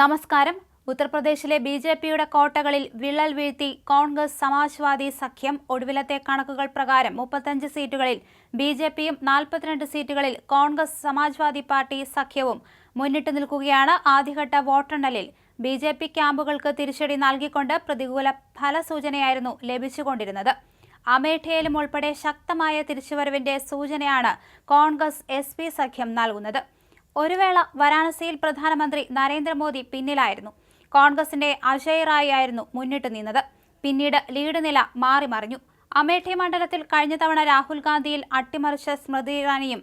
നമസ്കാരം. ഉത്തർപ്രദേശിലെ B J പിയുടെ കോട്ടകളിൽ വിള്ളൽ വീഴ്ത്തി കോൺഗ്രസ് സമാജ്വാദി സഖ്യം. ഒടുവിലത്തെ കണക്കുകൾ പ്രകാരം മുപ്പത്തഞ്ച് സീറ്റുകളിൽ ബി ജെ പിയും നാൽപ്പത്തിരണ്ട് സീറ്റുകളിൽ കോൺഗ്രസ് സമാജ്വാദി പാർട്ടി സഖ്യവും. മുന്നിട്ട് നിൽക്കുകയാണ് ആദ്യഘട്ട വോട്ടെണ്ണലിൽ. ബി ജെ പി ക്യാമ്പുകൾക്ക് തിരിച്ചടി നൽകിക്കൊണ്ട് പ്രതികൂല ഫലസൂചനയായിരുന്നു ലഭിച്ചുകൊണ്ടിരുന്നത്. അമേഠിയിലും ഉൾപ്പെടെ ശക്തമായ തിരിച്ചുവരവിന്റെ സൂചനയാണ് കോൺഗ്രസ് എസ് സഖ്യം നൽകുന്നത്. ഒരു വേള വാരാണസിയിൽ പ്രധാനമന്ത്രി നരേന്ദ്രമോദി പിന്നിലായിരുന്നു. കോൺഗ്രസിന്റെ അജയ് റായ് ആയിരുന്നു മുന്നിട്ട് നിന്നത്. പിന്നീട് ലീഡ് നില മാറി മറിഞ്ഞു. അമേഠി മണ്ഡലത്തിൽ കഴിഞ്ഞ തവണ രാഹുൽ ഗാന്ധിയിൽ അട്ടിമറിച്ച സ്മൃതി ഇറാനിയും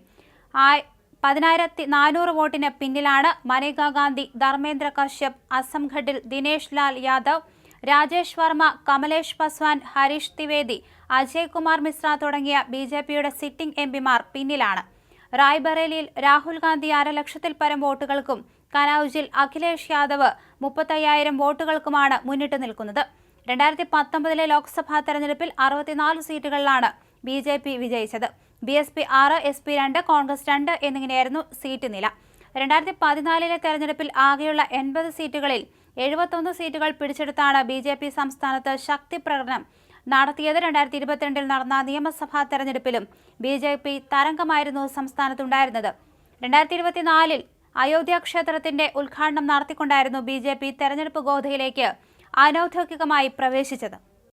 പതിനായിരത്തി നാനൂറ് വോട്ടിന് പിന്നിലാണ് മനേക ഗാന്ധി ധർമ്മേന്ദ്ര കശ്യപ് അസംഘഡിൽ ദിനേശ് ലാൽ യാദവ് രാജേഷ് വർമ്മ കമലേഷ് പസ്വാൻ ഹരീഷ് ത്രിവേദി അജയ് കുമാർ മിശ്ര തുടങ്ങിയ ബി ജെ പിയുടെ സിറ്റിംഗ് എം പിമാർ പിന്നിലാണ്. റായ്ബറേലിയിൽ രാഹുൽ ഗാന്ധി അരലക്ഷത്തിൽ പരം വോട്ടുകൾക്കും കനൌജിൽ അഖിലേഷ് യാദവ് മുപ്പത്തയ്യായിരം വോട്ടുകൾക്കുമാണ് മുന്നിട്ട് നിൽക്കുന്നത്. രണ്ടായിരത്തി പത്തൊമ്പതിലെ ലോക്സഭാ തെരഞ്ഞെടുപ്പിൽ അറുപത്തിനാല് സീറ്റുകളിലാണ് ബി ജെ പി വിജയിച്ചത്. ബി എസ് പി ആറ് എസ് പി രണ്ട് കോൺഗ്രസ് രണ്ട് എന്നിങ്ങനെയായിരുന്നു സീറ്റ് നില. രണ്ടായിരത്തി പതിനാലിലെ തെരഞ്ഞെടുപ്പിൽ ആകെയുള്ള എൺപത് സീറ്റുകളിൽ എഴുപത്തൊന്ന് സീറ്റുകൾ പിടിച്ചെടുത്താണ് ബി ജെ പി സംസ്ഥാനത്ത് ശക്തി പ്രകടനം നടത്തിയത് രണ്ടായിരത്തി ഇരുപത്തിരണ്ടിൽ നടന്ന നിയമസഭാ തെരഞ്ഞെടുപ്പിലും ബി ജെ പി തരംഗമായിരുന്നു സംസ്ഥാനത്തുണ്ടായിരുന്നത്. രണ്ടായിരത്തി ഇരുപത്തിനാലിൽ അയോധ്യ ക്ഷേത്രത്തിന്റെ ഉദ്ഘാടനം നടത്തിക്കൊണ്ടായിരുന്നു ബി ജെ പി തെരഞ്ഞെടുപ്പ് ഗോധയിലേക്ക് അനൌദ്യോഗികമായി പ്രവേശിച്ചത്.